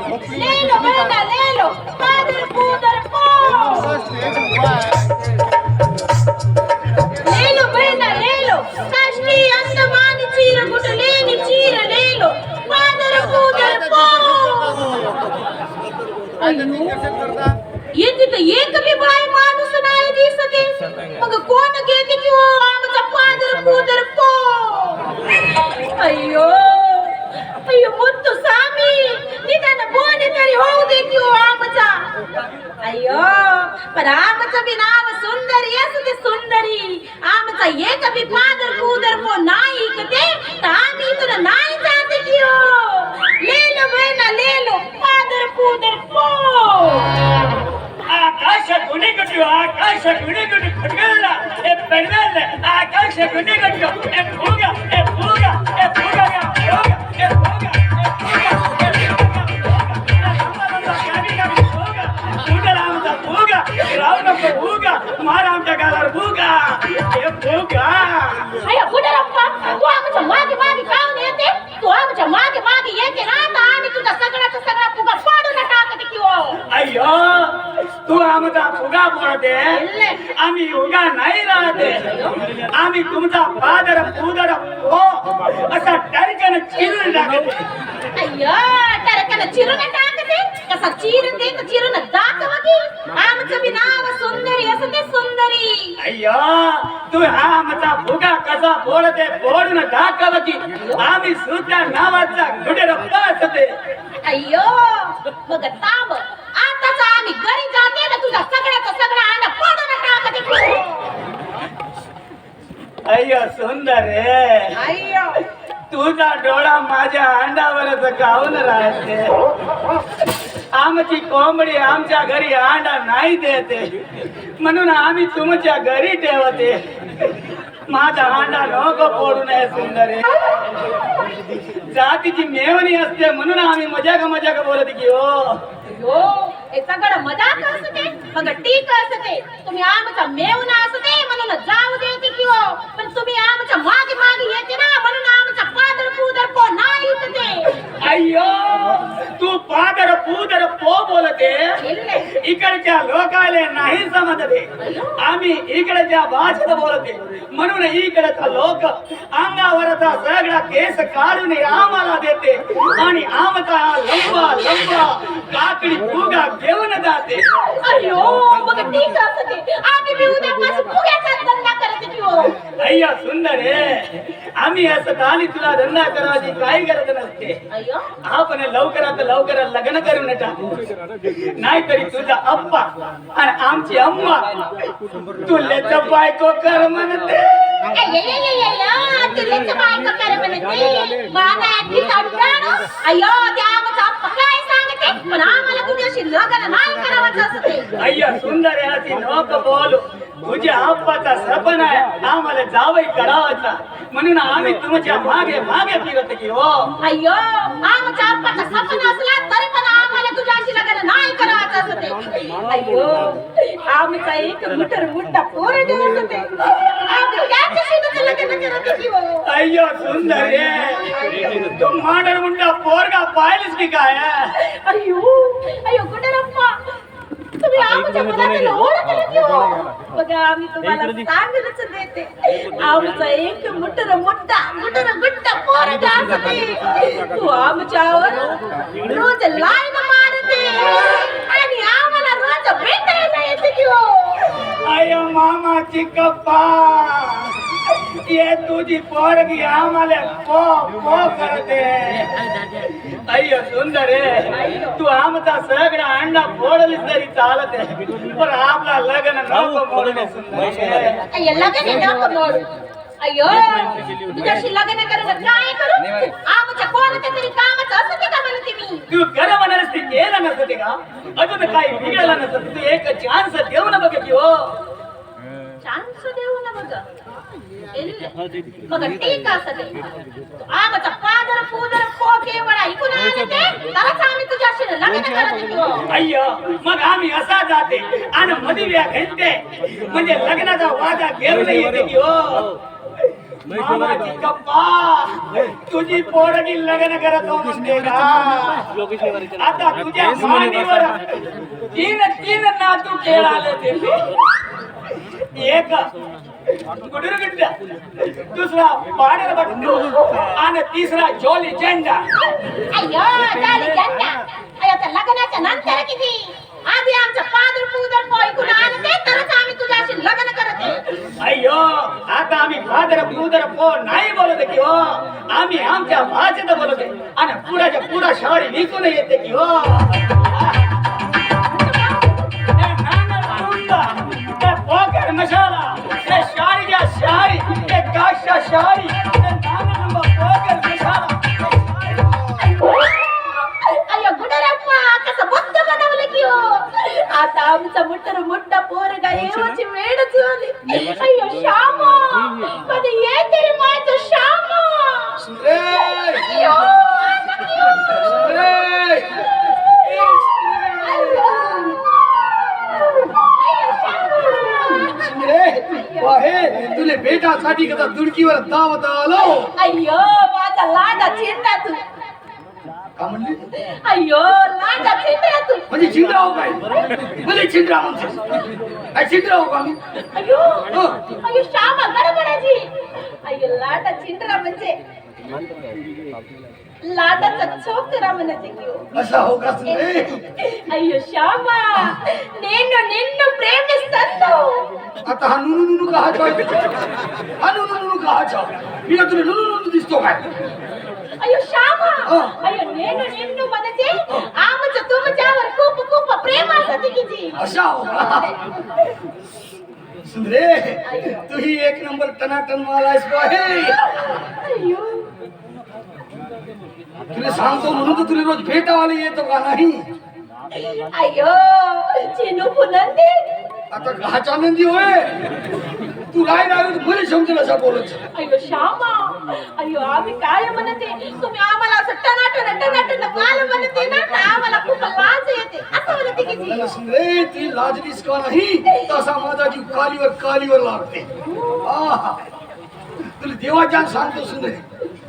Lelo, venga, Lelo. Padre Buderpo. Lelo, venga, Lelo. Kashni Antamani Chira Gutaleni Chira Lelo. Padre Buderpo. ಎದ್ದಿದ್ದ ಏಕವಿಭಾಯ ಮಾನಸನಾಯ ದೀಸದೆ ಮಗ ಕೋನ ಗೇದಿಗೆ ಆಮದ ಪಾದರ ಕೂದರ ಪೋ ಅಯ್ಯೋ ಅಯ್ಯೋ muito ಸ್ವಾಮಿ ನಿನ್ನ होते किंवा आमचा अयो पण आमचं बी नाव सुंदरी असू दे सुंदरी आमचा एक बी पादर कूदर को नाही कते तर आम्ही तुला नाही जाते किओ लेलो बहिणा लेलो पादर कूदर को आकाश गुणे कटियो आकाश गुणे कटियो खटगला ए पडवेल आकाश गुणे कटियो ए भूगा ए भूगा ए भूगा ए भूगा ए भूगा भूगा मारा आमच्या गालावर भूगा हे भूगा अरे गुडरप्पा तू आमच्या मागे मागे काऊन येते तू आमच्या मागे मागे येते ना आता आम्ही तुझा सगळ्याचा सगळा फुगा पाडून टाकते की ओ अय्यो तू आमचा फुगा पडते आम्ही उगा नाही राहते आम्ही तुमचा फादर फुदर हो असा टरकन चिरून लागत अय्यो टरकन चिरून का कसा चिरून दे तर चिरून दाखव की आमचं बी नाव सुंदरी असं ते सुंदरी अय्यो तू आमचा फुगा कसा बोलते बोलून दाखव की आम्ही सुद्धा नावाचा गुडर असते अय्यो मग तांब आताच आम्ही घरी जाते ना तुझा सगळ्याचा सगळा अंडा टाकते हो. अय्यो सुंदर रे अय्यो तुझा डोळा माझ्या अंडावरच काऊन राहते आमची कोंबडी आमच्या घरी अंडा नाही देते. म्हणून आम्ही तुमच्या घरी ठेवते. माझा अंडा नको पोडू नये सुंदर. जातीची मेवणी असते म्हणून आम्ही मजाक मजाक बोलत की हो सगळं मजाक असते. मग ठीक असते. तुम्ही आमचा मेवना असते म्हणून जाऊ देते की हो पण तुम्ही आमच्या मागे मागे येते ना म्हणून आमचा पादर पुदर को नाही इकते अय्यो तू पादर पूदर पो बोलते इकडच्या लोकाले नाही समजते आम्ही इकडच्या भाषेत बोलते म्हणून इकडचा लोक अंगावरचा सगळा केस काढून आम्हाला देते आणि आमचा हा लंबा लंबा काकडी फुगा घेऊन जाते अयो मग ठीक असते आम्ही बी उद्यापासून फुग्याचा धंदा करते की हो अय्या सुंदर. आहे आम्ही असं आणि तुला धंदा करायची काही गरज नसते. आपण लवकरात लवकर लग्न करून टाकू. नाहीतरी तुझा अप्पा आणि आमची अम्मा तुल्याच बायको कर म्हणते. तुलेच बायको कर म्हणते. माझा ऍक्टिंग काढून अयो त्या सांगते पण आम्हाला तुझ्याशी लग्न नाही करावंच असते अय्या सुंदर अशी नको बोलू. तुझ्या अप्पाचा सपन आहे आम्हाला जावई करावाचा म्हणून आम्ही तुमच्या मागे मागे फिरत की हो अय्यो आमच्या आप्पाचा सपन असला तरी पण आम्हाला तुझ्याशी लग्न नाही करायचं असते अय्यो आमचा एक मुठर मुठा पोरग असते आम्ही त्याच्याशी तुझं लग्न करत की हो अय्यो सुंदर आहे तू मांडर मुंडा पोरगा पाहिलीस की काय? अय्यो अय्यो गुडरप्पा तुम्ही आमच्या मुलाला ओळखलं की हो. बघा आम्ही तुम्हाला सांगूनच देते आमचा एक मुठर मोठा मुठर गुट्टा पोरगा असते तू आमच्यावर रोज लाईन मारते. आणि आम्हाला रोज भेटायला येते की हो. अय मामाची कप्पा ये तुझी पोरगी आम्हाला पो पो करते. अय्य सुंदर आहे. तू आमचा सगळा अंडा फोडलीस तरी चालत आहे. पण आपला लग्न नको मोडणे सुंदर. अय्यो लग्न नको मोडू अय्यो तुझ्याशी लग्न करून काय करू? आमच्या कोणत्या तरी कामाचं असते का म्हणते मी? तू खरं म्हणालीस ते केलं नसते का? अजून काही बिघडलं नसतं. तू एक चान्स देऊ ना बघ की हो. केवळ ऐकून आले ते तरच आम्ही तुझ्याशी लग्न करत घेऊ अय्यो मग आम्ही असा जाते आणि मदिव्या घालते म्हणजे लग्नाचा वादा घेऊन येते की हो मामाची गप्पा तुझी पोरगी लग्न करतो आता तुझ्या मांडीवर तीन तीन नातू खेळाले ते एक. गुडुरगिड्डा दुसरा पाडर बट्टू आणि तिसरा जोली झेंडा अय्यो झाली गंगा अय्यो त्या लग्नाच्या नंतर किती? आधी आमचं पादर पूजन ऐकून आलं ते तरच आम्ही तुझ्याशी लग्न करत. अय्यो आता आम्ही फादर पुदर पो नाही बोलत की हो. आम्ही आमच्या भाषेत बोलते आणि पुराच्या पुरा शाळी विकून येते की हो. भेटासाठी कदा दुडकीवर दावत आलो अय्यो माझा लाडा चिंता तू का म्हणली अय्यो लाडा चिंता तू म्हणजे चिंद्राव काय म्हणजे चिंद्रा म्हणते काय चिंद्राव का मी अय्यो हो. लाडाचा छोकरा म्हणत असा हो का अय्यो श्यामा నేను प्रेम ప్రేమిస్తాను आता हा नुनु नुनु का हा जॉय हा नुनु नुनु का हा जॉय हिला तुला नुनु नुनु दिसतो काय? अय्यो श्यामा हा. अय्यो నేను నిన్ను म्हणजे आमचं तुमच्यावर खूप खूप प्रेम असते किती असा हो का? सुंदरे तू ही एक नंबर टनाटन माल आहेस बा. हे. तुला सांगतो म्हणून तर तुला रोज भेटावाला येतो का नाही? अयो चिनू आता घाचा नंदी होय. तू काय नाही बरे समजेल असा बोलत अयो श्यामा. अयो आम्ही काय म्हणते? तुम्ही आम्हाला असं टनाटन टनाटन काल म्हणते ना आम्हाला खूप लाज येते. असं म्हणते की ती. सुंदरे ती लाजलीस का नाही? तसा माझा जीव कालीवर कालीवर लागते आहा. तुला देवाच्या सांगतो सुंदरे.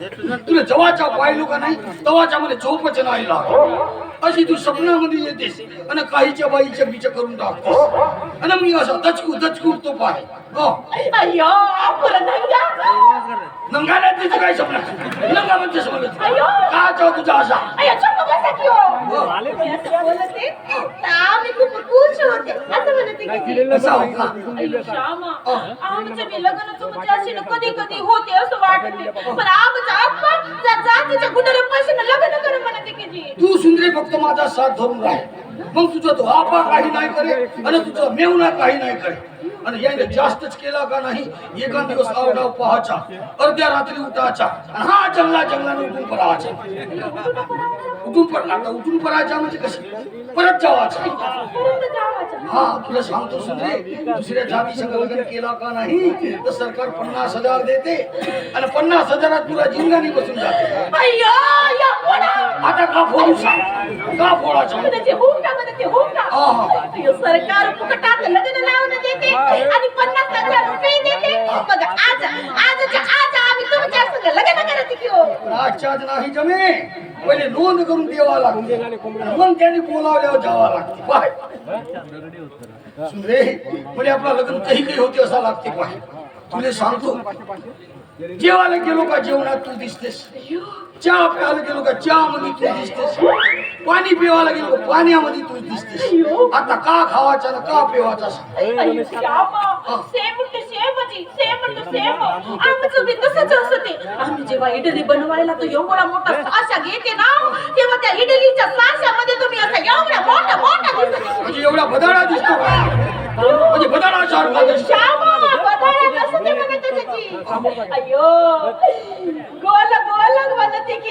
तुला जवाच्या पाहिलो का नाही तवाच्या मध्ये झोपच नाही लागत. अशी तू स्वप्नामध्ये येतेस आणि काहीच्या बाईच्या बीच करून टाकतेस. आणि मी असा दचकू दचकू तो पाय. अय्यो आपण नंगा. नंगा नाही तुझं काय स्वप्न नंगा म्हणते समजत अय्यो. का चाव तुझा असा अय्यो चुप बसा की हो. मी असं बोलते? तर आम्ही खूप खुश होते. असं म्हणते की जी. असा हो अय्यो श्यामा आमचं तुमच्याशी कधी कधी होते असं वाटते. पण आमचा आप्पा त्या जातीच्या गुडरपासून लग्न कर म्हणते की जी. तू सुंदरे फक्त माझा साथ धरून राह. मग तुझा तो आपा काही नाही करे आणि तुझा मेवना काही नाही करे. आणि याने जास्तच केला का नाही एका दिवस आवडाव पहाचा अर्ध्या रात्री उठायचा आणि हा जंगला जंगलाने उठून पडायचा उठून पडला आता उठून पडायचा म्हणजे कशी? परत जावाचा परत जावाचं. हा तुला सांगतो सुंदरे दुसऱ्या जाती संग लग्न केला का नाही तर सरकार पन्नास हजार देते आणि पन्नास हजारात तुला जिंगानी बसून जाते. अय्यो या पोडा आता का फोडू सांग? का फोडायचा? हा. सरकार फुकटात लग्न लावून देते आणि पन्नास हजार रुपये देते. आज आम्ही तुमच्या संग लग्न करत की नाही जमे. पहिले नोंद करून देवा लागते. मग त्यांनी बोलावल्यावर जावा लागते. पाय. सुंदरे म्हणजे आपला लग्न काही काही होते असा लागते पाय. तुला सांगतो. जेवायला गेलो का जेवणात तू दिसतेस? चहा प्यायला गेलो का चहा मध्ये तू दिसतेस? पाणी पिवायला गेलो पाण्यामध्ये तू दिसतेस आता का खावाचा का पिवाचा. आम्ही जेव्हा इडली बनवायला तो एवढा मोठा साशा घेते ना तेव्हा त्या इडलीच्या साशामध्ये तुम्ही असा एवढा मोठा मोठा दिसत. म्हणजे एवढा बदाडा दिसतो म्हणजे बदाडा सारखा दिसतो. अय्यो. गोल गोल म्हणते की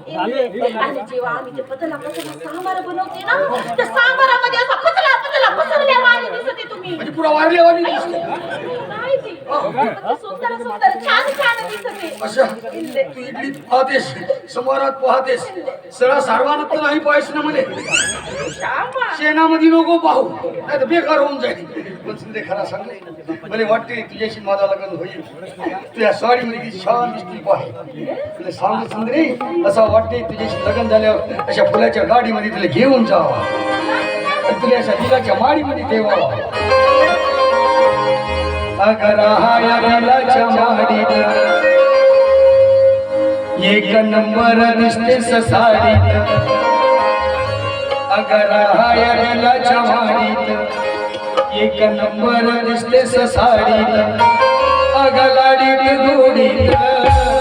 आणि जेव्हा आम्ही ते पतला पतला सांबार बनवते ना त्या सांबारामध्ये असा पतला पतला पसरल्यावानी दिसते तुम्ही. म्हणजे पुरा वारल्यावानी दिसतो. नाही ती. फक्त सुंदर सुंदर छान छान दिसते अशा तू इडलीत पाहतेस समारात पाहतेस. सगळा सारवानात तर नाही पाहिजे ना म्हणे. शेणामध्ये नको पाहू नाही तर बेकार होऊन जाईल. पण सुंदर खरा सांग मला वाटते तुझ्याशी माझा लग्न होईल. तुझ्या साडीमध्ये किती छान दिसती पाहे तुला सांग सुंदरी असं वाटते तुझ्याशी लग्न झाल्यावर अशा फुलाच्या गाडीमध्ये तुला घेऊन जावं. आणि तुला अशा दिलाच्या माडीमध्ये ठेवावं. अगर हाया दिलाच्या माडीत एक नंबर दिसते ससाडीत अगर हाया दिलाच्या माडीत एक नंबर दिसते ससाडी अगलाडी गोडीत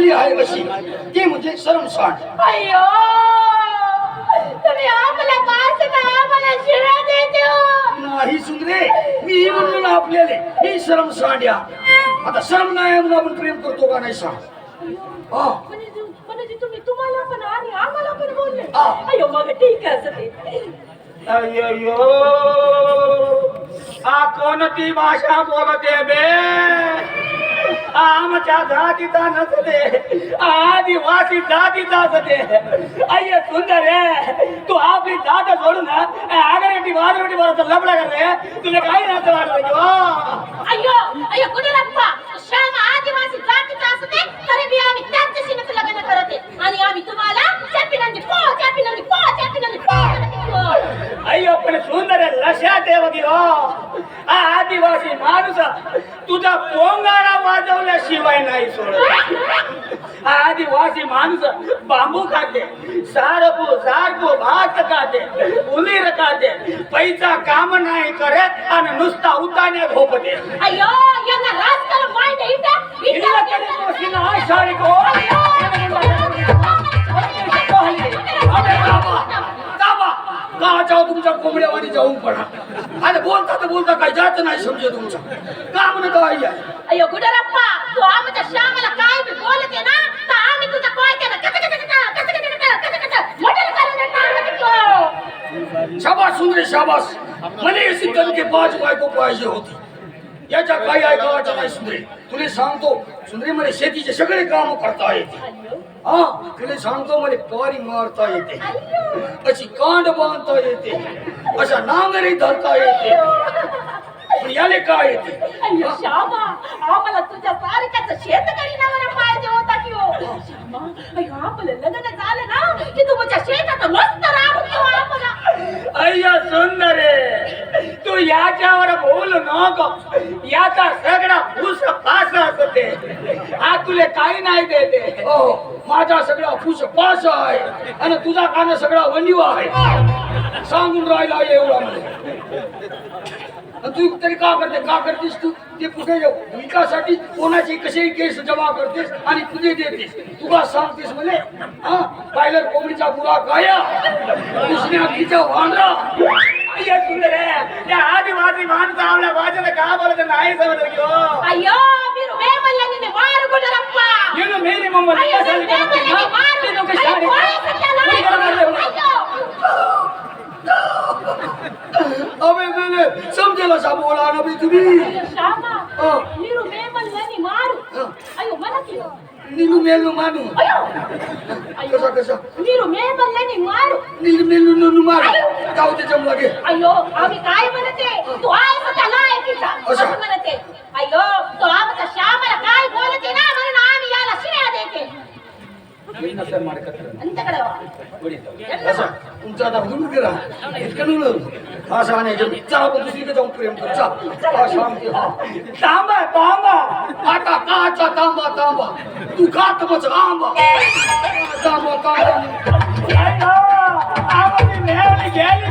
सोडली आहे अशी ते म्हणजे शरम सांड अय्यो तुम्ही आम्हाला पाच आम्हाला शिळा देते हो. नाही सुंदरे मी म्हणलो ना आपल्याला मी शरम सांड्या आता शरम नाही म्हणून आपण प्रेम करतो का नाही सांग हा. म्हणजे म्हणजे तुम्ही तुम्हाला पण आणि आम्हाला पण बोलले. हा. अय्यो मग ठीक आहे असं ते. अय्यो आ कोणती भाषा बोलते बे? आमच्या जातीचा नसते. आदिवासी जातीचा असते. अय्य सुंदर आहे. तू आपली जात सोडून आगरेटी वाजरेटी बरोबर लबडा कर तुला काही नसतं वाटत अय्यो. अय्यो कुठे लपवा? श्याम आदिवासी जातीचा असते तरी बी आम्ही त्यांच्याशीच लग्न करते. आणि आम्ही तुम्हाला चॅपिनंदी पो चॅपिनंदी पो चॅपिनंदी पो. अय्यो पण सुंदर लक्षात हो हा आदिवासी माणूस तुझा पोंगारा वाजवल्याशिवाय नाही सोडत. हा आदिवासी माणूस बांबू खाते सारपू सारपू भात खाते उलीर खाते पैसा काम नाही करत आणि नुसता उताने झोपते. अय्यो यांना राजकारण माहिती आहे इथं? इथं हिला तरी का जाऊ तुमच्या कोंबड्यावानी जाऊन पडा. आणि बोलता तर बोलता काय जात नाही समजे तुमचं. का म्हणत आई आहे? अय्यो गुडलप्पा तू आमच्या श्यामाला काय बी बोलते ना तर आम्ही कच कच मटण करून टाकतो. शाबास सुंदरे शाबास. मला अशी कणके पाच बायको पाहिजे होती. याच्या काही ऐकावाच्या नाही सुंदरे. तुला सांगतो सुंदरे मला शेतीचे सगळे काम करता येते. हा तुला सांगतो मला पारी मारता येते. अशी कांड बांधता येते. अशा नांगरी धरता येते. पण याले काय येते? श्यामा आम्हाला तुझ्या सारख्याच शेतकरी नवरा पाहिजे होता की हो? श्यामा आपलं लग्न झालं ना की तुमच्या शेतात मस्त देऊ आम्हाला. अय्या सुंदर तू याच्यावर बोलू नको. याचा सगळा भूस पास असते. हा तुले काही नाही देते. हो माझा सगळा फुस पास आहे. आणि तुझा कान सगळा वनिव आहे. सांगून राहिला एवढा मला. तू तरी का करते का करतेस तू ते कुठे विकासाठी कोणाची कसे केस जमा करतेस आणि तुझे देतेस तुला सांगतेस म्हणे हा पायलर कोंबडीचा बुरा काया दुसऱ्या तिचा वांद्रा अय्या सुंदर त्या आदिवासी माणसं आपल्या भाषेत का बोलत नाही समजत की हो अय्यो మీరు వేమల్లని మారు గుడరప్ప నేను మేరీ మమ్మల్ని అయ్యో కసాలి మీరు వేమల్లని మారు నేను ఒక అయ్యో, Ayo, kami kaya mana teh? Tuai mata naik kita. Mana mana teh? Ayo, tuai mata siapa ಏನ ಸರ್ ಮಾಡ್ಕತ್ತಾರ तुमचा आता हुजूर गेला इतकं नुलं हा शहा नाही इच्छा दुसरीकडे जाऊन प्रेम तुमचा हा शहा तांबा तांबा आता काचा तांबा तांबा तू खात बस आंबा तांबा तांबा आम्ही मेहनत गेली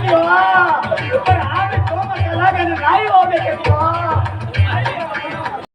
पण आम्ही तो नाही होते